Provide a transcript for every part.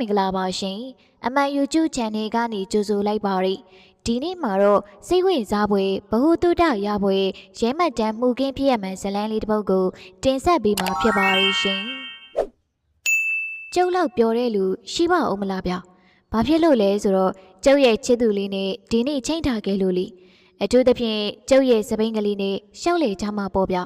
မင်္ဂလာပါရှင်အမှန် YouTube Channel ကနေကြိုဆိုလိုက်ပါရဒီနေ့မှာတော့စိတ်ဝင်စားဖွယ်ဘ ഹു တုဒရဖွယ်ရဲမှတ်တမ်းမှုကင်းဖြစ်ရမှန်ဇလန်းလေးတစ်ပုဒ်ကိုတင်ဆက်ပေးမှာဖြစ်ပါရရှင်ကျုပ်လောက်ပြောတဲ့လူရှိပါဦးမလားဗျဘာဖြစ်လို့လဲဆိုတော့ကျုပ်ရဲ့ချစ်သူလေးနဲ့ဒီနေ့ချိန်ထားခဲ့လို့လीအထူးသဖြင့်ကျုပ်ရဲ့စပိန်ကလေးနဲ့ရှောက်လေချမှာပေါ့ဗျ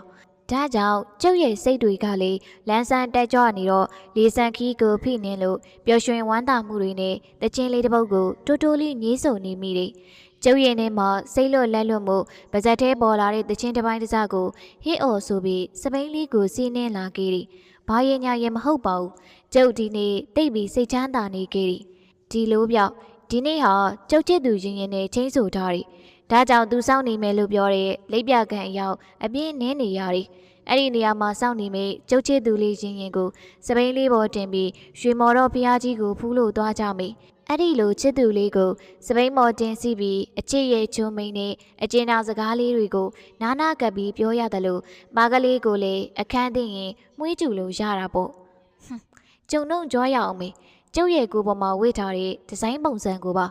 ဒါကြောင့်ကျုပ်ရဲ့စိတ်တွေကလေလန်းဆန်းတက်ကြွနေတော့လေဆန်ခီးကိုဖိနေလို့ပျော်ရွှင်ဝမ်းသာမှုတွေနဲ့တချင်းလေးတစ်ပုဒ်ကိုတိုးတိုးလေးညှိစုံနေမိတယ်။ကျုပ်ရဲ့နဲ့မှာစိတ်လွတ်လက်လွတ်မှုပါဇက်သေးပေါ်လာတဲ့တချင်းတစ်ပိုင်းတစ်စကိုဟစ်အော်ဆိုပြီးစပိန်လေးကိုစီးနှင်းလာခဲ့တယ်။ဘာရင်ညာရင်မဟုတ်ပါဘူး။ကျုပ်ဒီနေ့တိတ်ပြီးစိတ်ချမ်းသာနေခဲ့တယ်။ဒီလိုပြောက်ဒီနေ့ဟာကျုပ်ချစ်သူရင်ရင်နဲ့ချင်းဆိုထားတယ်။ဒါကြောင့်သူစောင့်နေမယ်လို့ပြောတဲ့လိပ်ပြကန်အရောက်အပြင်းနင်းနေရတယ်။ အဲ့ဒီနေရာမှာစောင့်နေမိကျုပ်ချစ်သူလေးချင်းရင်ကိုစပိန်လေးပေါ်တင်ပြီးရွှေမော်တော်ဖျားကြီးကိုဖူးလို့သွားကြမိအဲ့ဒီလိုချစ်သူလေးကိုစပိန်မော်တင်စီပြီးအချစ်ရဲ့ချုံမိန်နဲ့အကျဉ်းသားစကားလေးတွေကိုနားနာကပ်ပြီးပြောရတယ်လို့မာကလေးကိုလည်းအခန်းသိရင်မှုေးကျူလို့ရတာပေါ့ကျုံတော့ကြွားရအောင်မေကျုပ်ရဲ့ကိုပေါ်မှာဝေ့ထားတဲ့ဒီဇိုင်းပုံစံကိုပါ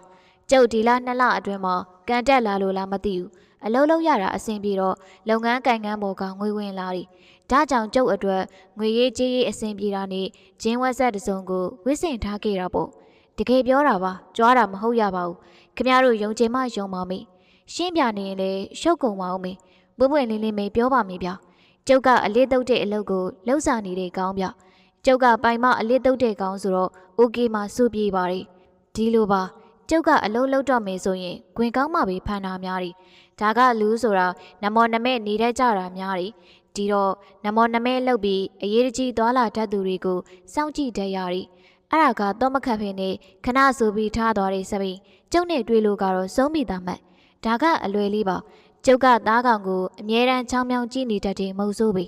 ကျုပ်ဒီလနှစ်လအတွင်းမှာကန်တက်လာလို့လားမသိဘူး အလုံးလုံးရတာအဆင်ပြေတော့လုပ်ငန်းကင်ကန်းပေါ်ကငွေဝင်လာတယ်။ဒါကြောင့်ကျုပ်အတွက်ငွေရေးကြေးရေးအဆင်ပြေတာနဲ့ဂျင်းဝက်ဆက်တစုံကိုဝစ်စင်ထားခဲ့တာပေါ့။တကယ်ပြောတာပါကြွားတာမဟုတ်ရပါဘူး။ခင်ဗျားတို့ယုံကြည်မှယုံပါမေ။ရှင်းပြနေရင်လည်းရှုပ်ကုန်ပါဦးမေ။ပွပွလင်းလင်းမေပြောပါမေဗျာ။ကျုပ်ကအလေးတုပ်တဲ့အလုပ်ကိုလှုပ်ဆောင်နေတဲ့ကောင်းဗျ။ကျုပ်ကပိုင်မအလေးတုပ်တဲ့ကောင်းဆိုတော့ okay မှာစုပြေးပါတယ်။ဒီလိုပါကျုပ်ကအလုံးလုံးတော့မယ်ဆိုရင်ဂွင်ကောင်းမှပဲဖန်တာများတယ် ဒါကလူဆိုတာနမောနမဲနေတတ်ကြတာများတယ်ဒီတော့နမောနမဲလှုပ်ပြီးအရေးတကြီးသွာလာတတ်သူတွေကိုစောင့်ကြည့်တတ်ရတယ်အဲ့ဒါကတော့မခတ်ဖင်းနဲ့ခဏဆိုပြီးထားသွားတဲ့စပိန်ကျုပ်နဲ့တွေ့လို့ကတော့ဆုံးမိသားမှတ်ဒါကအလွယ်လေးပါကျုပ်ကသားကောင်ကိုအမြဲတမ်းချောင်းမြောင်းကြည့်နေတတ်တဲ့မဟုတ်ဆိုးပဲ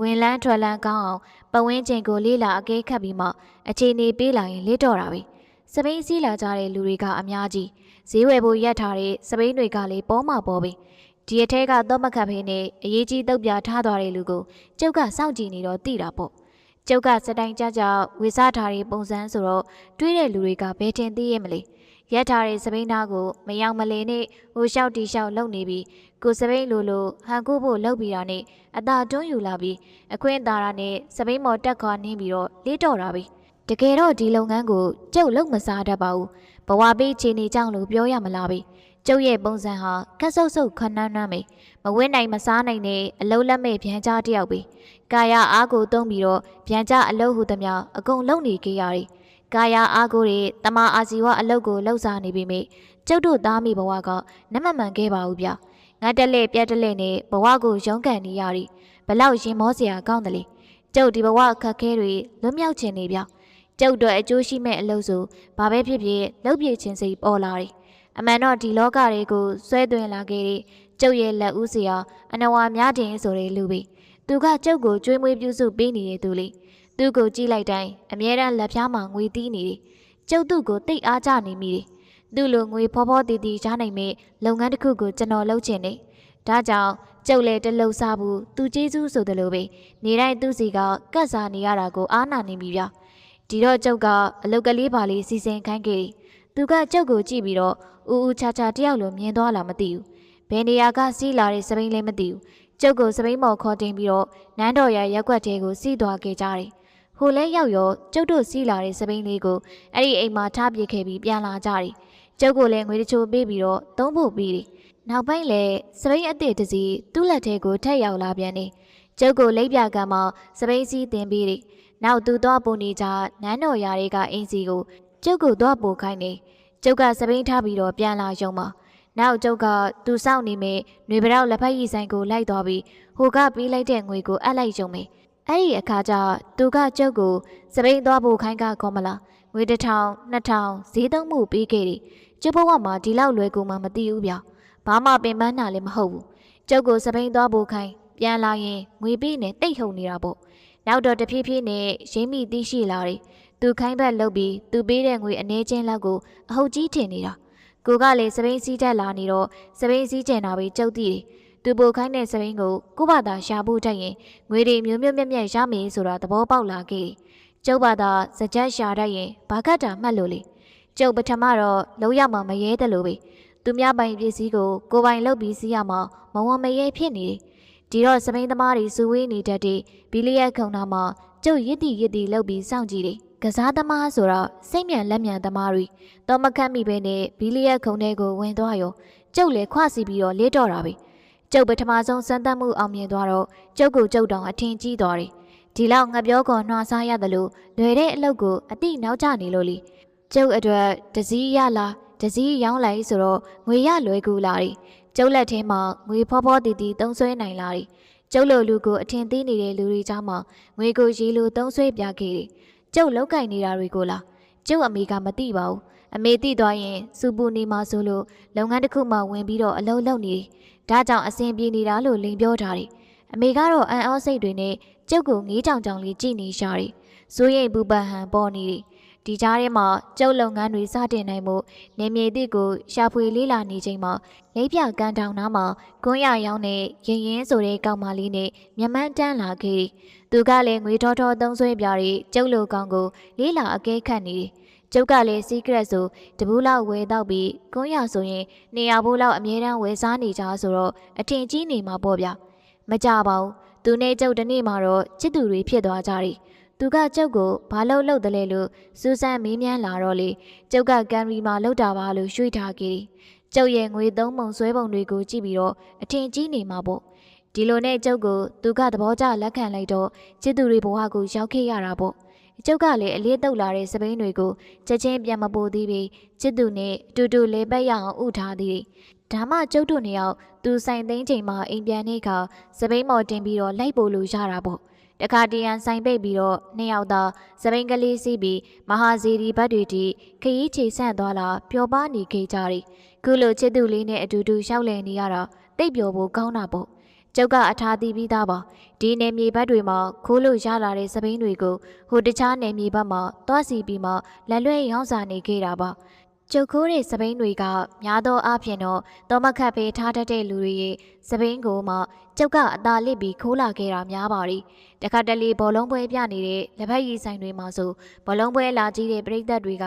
ဝင်လန်းထွက်လန်းကောင်းအောင်ပဝင်းကျင်ကိုလေးလာအကဲခတ်ပြီးမှအခြေအနေပေးလာရင်လေးတော့တာပဲ စပိန်စီးလာကြတဲ့လူတွေကအများကြီးဈေးဝယ်ဖို့ရက်ထားတဲ့စပိန်တွေကလည်းပေါ်မှာပေါ်ပြီဒီအထက်ကတော့မခတ်ဖေးနဲ့အရေးကြီးတုတ်ပြထားသွားတဲ့လူကိုကျုပ်ကစောင့်ကြည့်နေတော့သိတာပေါ့ကျုပ်ကစတိုင်ကြကြဝေစားထားတဲ့ပုံစံဆိုတော့တွေးတဲ့လူတွေကဘယ်တင်သိရမလဲရက်ထားတဲ့စပိန်သားကိုမရောက်မလဲနဲ့ဟိုလျှောက်တီလျှောက်လုံနေပြီးကိုစပိန်လိုလိုဟန်ကိုဖို့လှုပ်ပြီးတာနဲ့အသာတွန်းယူလာပြီးအခွင့်အသာရနဲ့စပိန်မော်တက်ခွာနှင်းပြီးတော့လေးတော့တာပဲ တကယ်တော့ဒီလုပ်ငန်းကိုကျုပ်လုံမစားတတ်ပါဘူးဘဝပေးခြေနေကြောင်းလို့ပြောရမလားပဲကျုပ်ရဲ့ပုံစံဟာခက်ဆုပ်ဆုပ်ခဏန်းနန်းပဲမဝင်းနိုင်မစားနိုင်တဲ့အလုံးလက်မဲ့ဗျံကြားတယောက်ပဲကာယအားကိုသုံးပြီးတော့ဗျံကြားအလုံးဟူသမျှအကုန်လုံနေကြရတယ်ကာယအားကိုတွေတမအာဇီဝအလုတ်ကိုလှုပ်စားနေပြီမေကျုပ်တို့သားမိဘဝကနမမှန်ခဲ့ပါဘူးဗျငါတက်လက်ပြက်တက်လက်နဲ့ဘဝကိုရုန်းကန်နေရသည်ဘလောက်ရင်မောစရာကောင်းတယ်လေကျုပ်ဒီဘဝအခက်ခဲတွေလွတ်မြောက်ခြင်းနေဗျ ကျုပ်တို့အကျိုးရှိမဲ့အလုပ်ဆိုဘာပဲဖြစ်ဖြစ်လုပ်ပြခြင်းစိတ်ပေါ်လာတယ်။အမှန်တော့ဒီလောကတွေကိုဆွဲသွင်းလာခဲ့တဲ့ကျုပ်ရဲ့လက်ဦးစရာအနဝါများတင်ဆိုတဲ့လူပဲ။သူကကျုပ်ကိုကြွေးမွေးပြုစုပေးနေတဲ့သူလေ။သူ့ကိုကြည့်လိုက်တိုင်းအမြဲတမ်းလက်ဖျားမှာငွေတီးနေတယ်။ကျုပ်သူ့ကိုတိတ်အားကြနေမိတယ်။သူ့လိုငွေဖောဖောတီတီရှားနိုင်မဲ့လုပ်ငန်းတစ်ခုကိုကျွန်တော်လုပ်ချင်တယ်။ဒါကြောင့်ကျုပ်လည်းတလုံစားဘူးသူကျေးဇူးဆိုတယ်လို့ပဲနေတိုင်းသူ့စီကကတ်စားနေရတာကိုအားနာနေပြီဗျာ။ ဒီတော့ကျုပ်ကအလုတ်ကလေးပါလေးစီစဉ်ခိုင်းခဲ့တယ်။သူကကျုပ်ကိုကြည့်ပြီးတော့ဦးဦးချာချာတယောက်လိုမြင်သွားလာမသိဘူး။ဘယ်နေရာကစီးလာတဲ့စပိန်လည်းမသိဘူး။ကျုပ်ကိုစပိန်မော်ခေါ်တင်ပြီးတော့နန်းတော်ရရက်ွက်တဲကိုစီးသွားခဲ့ကြတယ်။ဟိုလဲရောက်ရောကျုပ်တို့စီးလာတဲ့စပိန်လေးကိုအဲ့ဒီအိမ်မှာထားပစ်ခဲ့ပြီးပြန်လာကြတယ်။ကျုပ်ကိုလည်းငွေတချို့ပေးပြီးတော့သုံးဖို့ပြီးတယ်။နောက်ပိုင်းလဲစပိန်အစ်စ်တစီသူ့လက်ထဲကိုထက်ရောက်လာပြန်တယ်။ကျုပ်ကိုလိပ်ပြကံမှာစပိန်စီးတင်ပြီးတယ်။ နောက်သူသွားပုံနေကြနန်းတော်ရာတွေကအင်းစီကိုကျုပ်ကိုသွားပို့ခိုင်းနေကျုပ်ကစပိန်ထားပြီးတော့ပြန်လာရုံမှာနောက်ကျုပ်ကသူစောင့်နေမဲ့ຫນွေပရောက်လက်ဖက်ရည်ဆိုင်ကိုလိုက်သွားပြီးဟိုကပေးလိုက်တဲ့ငွေကိုအပ်လိုက်ရုံပဲအဲ့ဒီအခါကျသူကကျုပ်ကိုစပိန်သွားဖို့ခိုင်းကခေါ်မလားငွေတစ်ထောင်နှစ်ထောင်ဈေးသုံးမှုပေးခဲ့တယ်ကျုပ်ဘဝမှာဒီလောက်လွယ်ကူမှမသိဘူးဗျဘာမှပင်ပန်းတာလည်းမဟုတ်ဘူးကျုပ်ကိုစပိန်သွားဖို့ခိုင်းပြန်လာရင်ငွေပေးနဲ့တိတ်ဟုန်နေတာပေါ့ နောက်တော့တဖြည်းဖြည်းနဲ့ရင်းမိသိရှိလာတယ်။သူခိုင်းဘက်လှုပ်ပြီးသူပေးတဲ့ငွေအနေချင်းလောက်ကိုအဟုတ်ကြီးထင်နေတာ။ကိုကလည်းစပိန်စီးတက်လာနေတော့စပိန်စီးကျင်တာပဲကြုတ်သိတယ်။သူပိုခိုင်းတဲ့စပိန်ကိုကိုဘာသာရှာဖို့တက်ရင်ငွေတွေမျိုးမျိုးမြက်မြက်ရမယ်ဆိုတာသဘောပေါက်လာခဲ့တယ်။ကျုပ်ဘာသာစကြက်ရှာတတ်ရင်ဘာကတ်တာမှတ်လို့လေကျုပ်ပထမတော့လုံးရမှာမရဲတယ်လို့ပဲသူများပိုင်ပစ္စည်းကိုကိုယ်ပိုင်လုပ်ပြီးစီးရမှာမဝမရဲဖြစ်နေတယ် ဒီတော့စပိန်သမားတွေစုဝေးနေတတ်တဲ့ဘီလီယက်ခုံနာမှာကျုပ်ရစ်တီရစ်တီလုပ်ပြီးစောင့်ကြည့်တယ်ကစားသမားဆိုတော့စိတ်မြန်လက်မြန်သမားတွေတော့မခတ်မိပဲနဲ့ဘီလီယက်ခုံထဲကိုဝင်သွားရောကျုပ်လည်းခွစီပြီးတော့လေးတော့တာပဲကျုပ်ပထမဆုံးစမ်းသပ်မှုအောင်မြင်သွားတော့ကျုပ်ကိုကျုပ်တောင်အထင်ကြီးသွားတယ်ဒီလောက်ငါပြောကောနှွာစားရတယ်လို့လွယ်တဲ့အလုပ်ကိုအတိနောက်ကျနေလို့လေကျုပ်အတွက်တစည်းရလားတစည်းရောင်းလိုက်ဆိုတော့ငွေရလွယ်ကူလာတယ် ကျုပ်လက်ထဲမှာငွေဖောဖောတီတီသုံးဆွဲနိုင်လာတယ်ကျုပ်လိုလူကိုအထင်သေးနေတဲ့လူတွေကြားမှာငွေကိုရေးလိုသုံးဆွဲပြခဲ့တယ်ကျုပ်လောက်ကင်နေတာတွေကိုလားကျုပ်အမေကမသိပါဘူးအမေသိသွားရင်စူပူနေမှာဆိုလို့လုပ်ငန်းတစ်ခုမှဝင်ပြီးတော့အလုပ်လုပ်နေတယ်ဒါကြောင့်အဆင်ပြေနေတာလို့လိန်ပြောထားတယ်အမေကတော့အန်အောစိတ်တွေနဲ့ကျုပ်ကိုငေးကြောင်ကြောင်လေးကြည်နေရှာတယ်စိုးရိမ်ပူပန်ဟန်ပေါ်နေတယ် ဒီကြားထဲမှာကျုပ်လုပ်ငန်းတွေစတင်နိုင်မှုနေမြေတိကိုရှာဖွေလေးလာနေချိန်မှာလိပ်ပြကန်တောင်နားမှာကွန်းရရောင်းတဲ့ရင်ရင်ဆိုတဲ့ကောင်မလေးနဲ့မြမန်းတန်းလာခဲ့တယ်။သူကလည်းငွေထောထောသုံးဆွဲပြားတွေကျုပ်လိုကောင်ကိုလေးလာအကဲခတ်နေတယ်။ကျုပ်ကလည်း secret ဆိုတပူးလောက်ဝယ်တော့ပြီးကွန်းရဆိုရင်နေရာဘူးလောက်အမြဲတမ်းဝယ်စားနေကြဆိုတော့အထင်ကြီးနေမှာပေါ့ဗျာ။မကြပါဘူး။သူနဲ့ကျုပ်တနေ့မှတော့ချစ်သူတွေဖြစ်သွားကြတယ်။ သူကကျုပ်ကိုဘာလို့လှုပ်တယ်လဲလို့စူဆန်မေးမြန်းလာတော့လေကျုပ်ကကန်ရီမှာလှုပ်တာပါလို့ရွှေ့ထားခဲ့တယ်။ကျုပ်ရဲ့ငွေသုံးပုံဆွဲပုံတွေကိုကြည့်ပြီးတော့အထင်ကြီးနေမှာပေါ့။ဒီလိုနဲ့ကျုပ်ကိုသူကသဘောကျလက်ခံလိုက်တော့ချစ်သူတွေဘဝကိုရောက်ခဲ့ရတာပေါ့။ကျုပ်ကလည်းအလေးတုပ်လာတဲ့စပိန်တွေကိုချက်ချင်းပြန်မပို့သေးပြီးချစ်သူနဲ့အတူတူလဲပတ်ရအောင်ဥထားသေးတယ်။ဒါမှကျုပ်တို့နှစ်ယောက်သူဆိုင်သိန်းချိန်မှာအိမ်ပြန်နေခါစပိန်မော်တင်ပြီးတော့လိုက်ပို့လို့ရတာပေါ့။ တခါတရံဆိုင်ပိတ်ပြီးတော့နှစ်ယောက်သာစပိန်ကလေးစီးပြီးမဟာဇီဒီဘတ်တွေတီခရီးချေဆန့်သွားလာပျော်ပါနေခဲ့ကြတယ်ခုလိုချစ်သူလေးနဲ့အတူတူရှောက်လည်နေရတာတိတ်ပျော်ဖို့ကောင်းတာပေါ့ကျုပ်ကအထာသီးပြီးသားပါဒီနယ်မြေဘက်တွေမှာခိုးလို့ရလာတဲ့စပိန်တွေကိုဟိုတခြားနယ်မြေဘက်မှာသွားစီပြီးမှလက်လွဲရောင်းစာနေခဲ့တာပါ ကျုပ်ခိုးတဲ့စပိန်တွေကများသောအားဖြင့်တော့တော်မခတ်ပေးထားတတ်တဲ့လူတွေရဲ့စပိန်ကိုမှကျုပ်ကအသာလစ်ပြီးခိုးလာခဲ့တာများပါရီတခါတလေဘောလုံးပွဲပြနေတဲ့လက်ဖက်ရည်ဆိုင်တွေမှာဆိုဘောလုံးပွဲလာကြည့်တဲ့ပရိသတ်တွေက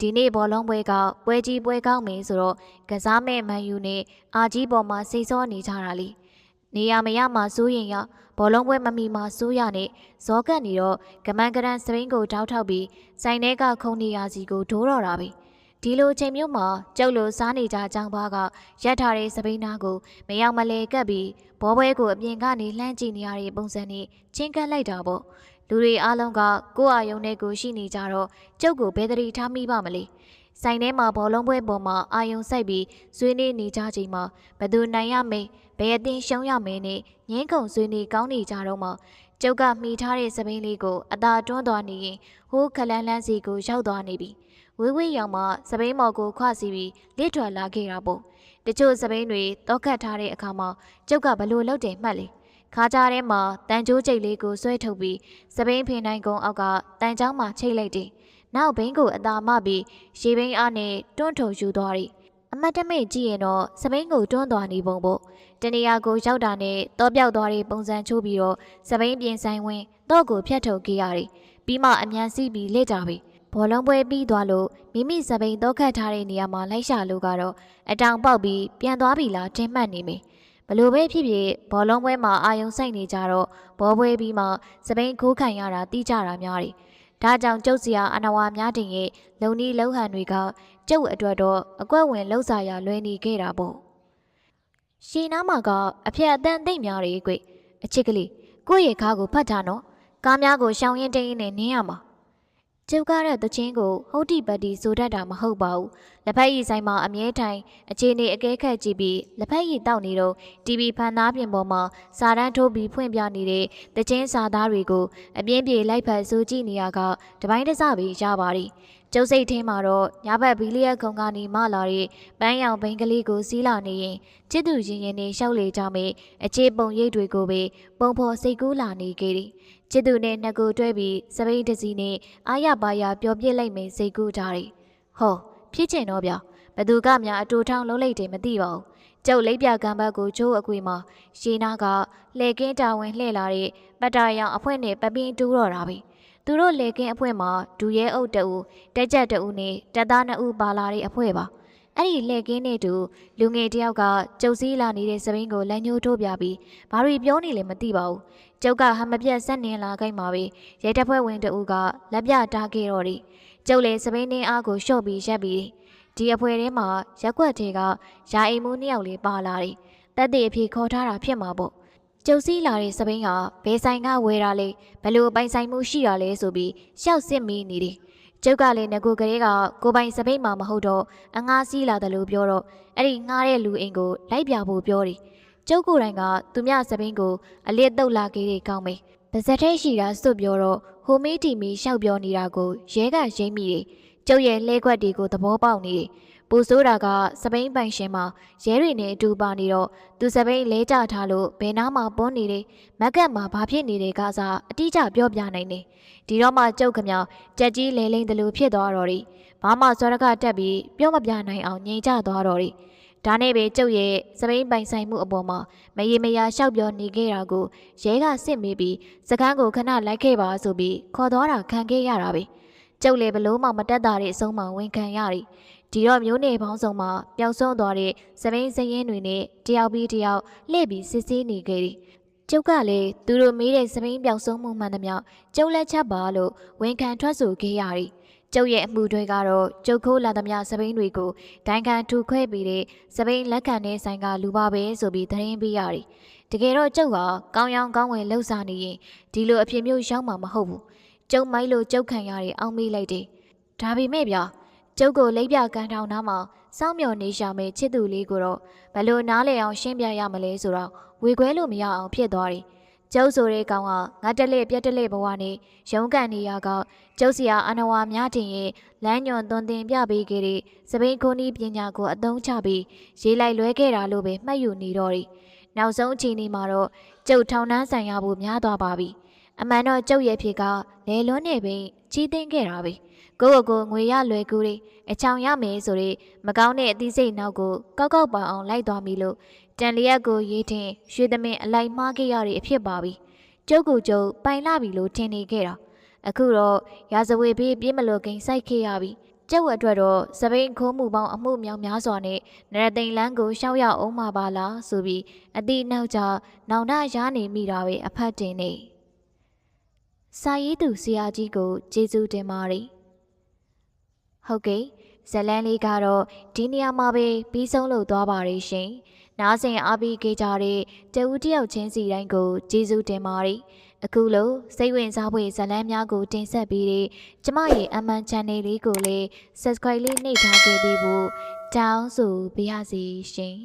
ဒီနေ့ဘောလုံးပွဲကပွဲကြီးပွဲကောင်းမယ်ဆိုတော့ကစားမဲ့မန်ယူနဲ့အာကြီးပေါ်မှာစိတ်ဆောနေကြတာလीနေရမရမှာစိုးရင်ရဘောလုံးပွဲမမီမှာစိုးရနဲ့ဇောကတ်နေတော့ကမန်ကရန်စပိန်ကိုတောက်ထောက်ပြီးဆိုင်ထဲကခုံနေရစီကိုဒိုးတော့တာပဲ။ ဒီလိုအချိန်မျိုးမှာကျုပ်လိုစားနေကြအကြောင်းဘာကရက်ထားတဲ့စပိန်သားကိုမရောက်မလဲကပ်ပြီးဘောပွဲကိုအပြင်ကနေလှမ်းကြည့်နေရတဲ့ပုံစံနဲ့ချင်းကပ်လိုက်တာပေါ့လူတွေအားလုံးကကိုယ့်အာယုံနဲ့ကိုရှိနေကြတော့ကျုပ်ကိုဘယ်တရီထားမိပါမလဲဆိုင်ထဲမှာဘောလုံးပွဲပေါ်မှာအာယုံစိုက်ပြီးဆွေးနွေးနေကြချိန်မှာဘသူနိုင်ရမေးဘယ်အသင်းရှုံးရမင်းနဲ့ငင်းကုံဆွေးနွေးကောင်းနေကြတော့မှကျုပ်ကမိထားတဲ့စပိန်လေးကိုအသာတွန်းသွားနေရင်ဟိုးခလန်းလန်းစီကိုရောက်သွားနေပြီ။ ဝေးဝေးရောင်မှစပိန်မော်ကိုခွစီပြီးလစ်ထွက်လာခဲ့တာပေါ့တချို့စပိန်တွေတောခတ်ထားတဲ့အခါမှာကျုပ်ကဘလို့လုပ်တယ်မှတ်လေခါကြားထဲမှာတန်ကြိုးကျိတ်လေးကိုဆွဲထုတ်ပြီးစပိန်ဖင်နိုင်ကုန်းအောက်ကတန်ချောင်းမှာချိတ်လိုက်တယ်နောက်ဘိန်းကိုအသာမပြီးရေဘိန်းအားနဲ့တွန်းထုံယူသွားတယ်အမတ်တမိတ်ကြည့်ရင်တော့စပိန်ကိုတွန်းသွားနေပုံပေါ့တနေရာကိုရောက်တာနဲ့တောပြောက်သွားတဲ့ပုံစံချိုးပြီးတော့စပိန်ပြင်ဆိုင်ဝင်တော့ကိုဖျက်ထုတ်ခဲ့ရတယ်ပြီးမှအမြန်စီးပြီးလက်ကြပြီ ဘောလုံးပွဲပြီးသွားလို့မိမိစပိန်တော့ခတ်ထားတဲ့နေရာမှာလိုက်ရှာလို့ကတော့အတောင်ပေါက်ပြီးပြန်သွားပြီလားတင်မှတ်နေမိဘလို့ပဲဖြစ်ဖြစ်ဘောလုံးပွဲမှာအာယုံဆိုင်နေကြတော့ဘောပွဲပြီးမှစပိန်ခိုးခံရတာတီးကြတာများတယ်ဒါကြောင့်ကျုပ်စရာအနဝါများတင်ရဲ့လုံနီးလုံဟန်တွေကကျုပ်အတွက်တော့အကွက်ဝင်လှုပ်စာရလွဲနေခဲ့တာပေါ့ရှင်းနားမှာကအဖက်အတန်သိမ့်များတယ်ကွအချစ်ကလေးကိုယ့်ရဲ့ခါကိုဖတ်ထားနော်ကားများကိုရှောင်ရင်တင်းရင်နဲ့နင်းရမှာ ကျုပ်ကားတဲ့တချင်းကိုဟုတ်တိပတ်တီဆိုတတ်တာမဟုတ်ပါဘူးလက်ဖက်ရည်ဆိုင်မှာအမြဲထိုင်အခြေအနေအကဲခတ်ကြည့်ပြီးလက်ဖက်ရည်တောက်နေတော့ TV ဖန်သားပြင်ပေါ်မှာစာတန်းထိုးပြီးဖွင့်ပြနေတဲ့တချင်းစာသားတွေကိုအပြင်းပြေလိုက်ဖက်စိုးကြည့်နေရကတပိုင်းတစပြီးရပါတယ်ကျုပ်စိတ်ထဲမှာတော့ညဘက်ဘီလီယက်ခုံကနေမလာတဲ့ပန်းရောင်ဘိန်းကလေးကိုစီးလာနေရင်ချစ်သူရင်ရင်နဲ့ရှောက်လေကြမယ်အခြေပုံရိပ်တွေကိုပဲပုံဖော်စိတ်ကူးလာနေကြတယ် ချစ်သူနဲ့နှစ်ကိုတွဲပြီးစပိန်တစီနဲ့အာရပါရပျော်ပြစ်လိုက်မယ်စိတ်ကူးထားတယ်ဟောဖြစ်ချင်တော့ဗျဘသူကများအတူထောင်းလုံးလိုက်တယ်မသိပါဘူးကျုပ်လိပ်ပြကံဘတ်ကိုချိုးအကွေမှာရှင်းနာကလှဲကင်းတာဝန်လှဲ့လာတဲ့ပတ်တာရောင်အဖွဲနဲ့ပပင်းတူးတော့တာပဲသူတို့လေကင်းအဖွဲမှာဒူရဲအုပ်တအူတက်ကြက်တအူနဲ့တက်သားနှစ်ဦးပါလာတဲ့အဖွဲပါအဲ့ဒီလေကင်းနဲ့တူလူငယ်တယောက်ကကျုပ်စည်းလာနေတဲ့စပင်းကိုလက်ညှိုးထိုးပြပြီးဘာတွေပြောနေလဲမသိပါဘူး ကျုပ်ကဟမပြတ်ဆက်နေလာခိုင်းပါပဲရဲတပ်ဖွဲ့ဝင်တအူကလက်ပြတားခဲ့တော့တယ်ကျုပ်လည်းစပင်းနှင်းအားကိုရှော့ပြီးရက်ပြီးဒီအဖွဲထဲမှာရက်ွက်တွေကယာအိမ်မှုနှစ်ယောက်လေးပါလာတယ်တက်တဲ့အဖြစ်ခေါ်ထားတာဖြစ်မှာပေါ့ကျုပ်စည်းလာတဲ့စပိန်ကဘယ်ဆိုင်ကဝယ်တာလဲဘယ်လိုပိုင်ဆိုင်မှုရှိတာလဲဆိုပြီးရှောက်စစ်မိနေတယ်ကျုပ်ကလည်းငကိုကလေးကကိုပိုင်စပိန်မှာမဟုတ်တော့အငားစည်းလာတယ်လို့ပြောတော့အဲ့ဒီငားတဲ့လူအိမ်ကိုလိုက်ပြဖို့ပြောတယ် ကျုပ်ကိုယ်တိုင်ကသူမြစပိန်ကိုအလစ်တုတ်လာခဲ့တဲ့ကောင်းမေပါဇက်ထဲရှိတာစွတ်ပြောတော့ဟိုမီတီမီရှောက်ပြောနေတာကိုရဲကရိမ့်မိတယ်ကျုပ်ရဲ့လှဲခွက်တွေကိုသဘောပေါက်နေတယ်ပူဆိုးတာကစပိန်ပိုင်ရှင်မှာရဲတွေနဲ့အတူပါနေတော့သူစပိန်လဲကြထားလို့ဘယ်နားမှာပွန်းနေတယ်မက်ကတ်မှာဘာဖြစ်နေတယ်ကစားအတိအကျပြောပြနိုင်တယ်ဒီတော့မှကျုပ်ခမောင်ကြက်ကြီးလဲလိမ့်တယ်လို့ဖြစ်သွားတော့တယ်ဘာမှစောရကတက်ပြီးပြောမပြနိုင်အောင်ငြိမ်ချသွားတော့တယ် ဒါနဲ့ပဲကျုပ်ရဲ့စပိန်ပိုင်ဆိုင်မှုအပေါ်မှာမရေမရာရှောက်ပြောနေခဲ့တာကိုရဲကစစ်မေးပြီးစကန်းကိုခဏလိုက်ခဲ့ပါဆိုပြီးခေါ်သွားတာခံခဲ့ရတာပဲကျုပ်လည်းဘလို့မှမတက်တာတဲ့အဆုံးမှဝန်ခံရတယ်ဒီတော့မျိုးနေပေါင်းစုံမှာပျောက်ဆုံးသွားတဲ့စပိန်စရင်တွေနဲ့တယောက်ပြီးတယောက်လှည့်ပြီးစစ်ဆေးနေခဲ့တယ်။ကျုပ်ကလည်းသူတို့မေးတဲ့စပိန်ပျောက်ဆုံးမှုမှန်သမျှကျုပ်လက်ချက်ပါလို့ဝန်ခံထွက်ဆိုခဲ့ရတယ်။ ကျုပ်ရဲ့အမှုတွေကတော့ကျုပ်ခိုးလာသမျှစပိန်တွေကိုဒိုင်ခံထူခွဲပြီးတဲ့စပိန်လက်ခံတဲ့ဆိုင်ကလူပါပဲဆိုပြီးသတင်းပေးရတယ်။တကယ်တော့ကျုပ်ကကောင်းရောင်ကောင်းဝင်လှုပ်ရှားနေရင်ဒီလိုအဖြစ်မျိုးရောက်မှာမဟုတ်ဘူး။ကျုပ်မိုက်လို့ကျုပ်ခံရတဲ့အောင်မေးလိုက်တယ်။ဒါပေမဲ့ဗျာကျုပ်ကိုလိပ်ပြကန်ထောင်သားမှာစောင့်မျှော်နေရှာမဲ့ချစ်သူလေးကိုတော့ဘလို့နားလေအောင်ရှင်းပြရမလဲဆိုတော့ဝေခွဲလို့မရအောင်ဖြစ်သွားတယ်။ ကျုပ်ဆိုတဲ့ကောင်ကငါတက်လက်ပြက်တက်လက်ဘဝနဲ့ရုံးကန်နေရကကျုပ်စီယာအနဝါများတင်ရဲ့လမ်းညွန်သွန်သင်ပြပေးခဲ့တဲ့စပိန်ခိုးနီးပညာကိုအသုံးချပြီးရေးလိုက်လွဲခဲ့တာလို့ပဲမှတ်ယူနေတော့တယ်။နောက်ဆုံးအချိန်ဒီမှာတော့ကျုပ်ထောင်နှန်းဆိုင်ရဖို့များသွားပါပြီ။အမှန်တော့ကျုပ်ရဲ့ဖြစ်ကလေလွန်းနေပင်ကြီးသိမ်းခဲ့တာပဲ။ ကိုယ့်ကိုယ်ကိုငွေရလွယ်ကူတွေအချောင်ရမယ်ဆိုရင်မကောင်းတဲ့အသီးစိတ်နောက်ကိုကောက်ကောက်ပအောင်လိုက်သွားပြီလို့တန်လျက်ကိုရေးထင်ရွှေသမင်အလိုက်မှားခဲ့ရတဲ့အဖြစ်ပါပြီကျုပ်ကိုကျုပ်ပိုင်လာပြီလို့ထင်နေခဲ့တာအခုတော့ရာဇဝေဘေးပြေးမလို့ဂိမ်းစိုက်ခဲ့ရပြီကျုပ်အတွက်တော့စပိန်ခိုးမှုပေါင်းအမှုမြောင်များစွာနဲ့နရသိန်လန်းကိုရှောက်ရအောင်မှာပါလားဆိုပြီးအတိနောက်ကျနောင်တရနေမိတာပဲအဖတ်တင်နေစာရေးသူဆရာကြီးကိုကျေးဇူးတင်ပါတယ် ဟုတ်ကဲ့ဇလန်းလေးကတော့ဒီနေရာမှာပဲပြီးဆုံးလို့သွားပါရရှင်နားဆင်အားပေးခဲ့ကြတဲ့တဦးတယောက်ချင်းစီတိုင်းကိုကျေးဇူးတင်ပါတယ်အခုလိုစိတ်ဝင်စားဖွယ်ဇလန်းများကိုတင်ဆက်ပေးတဲ့ကျမရဲ့အမှန် channel လေးကိုလည်း subscribe လေးနှိပ်ထားခဲ့ပြီးဖို့တောင်းဆိုပါရစေရှင်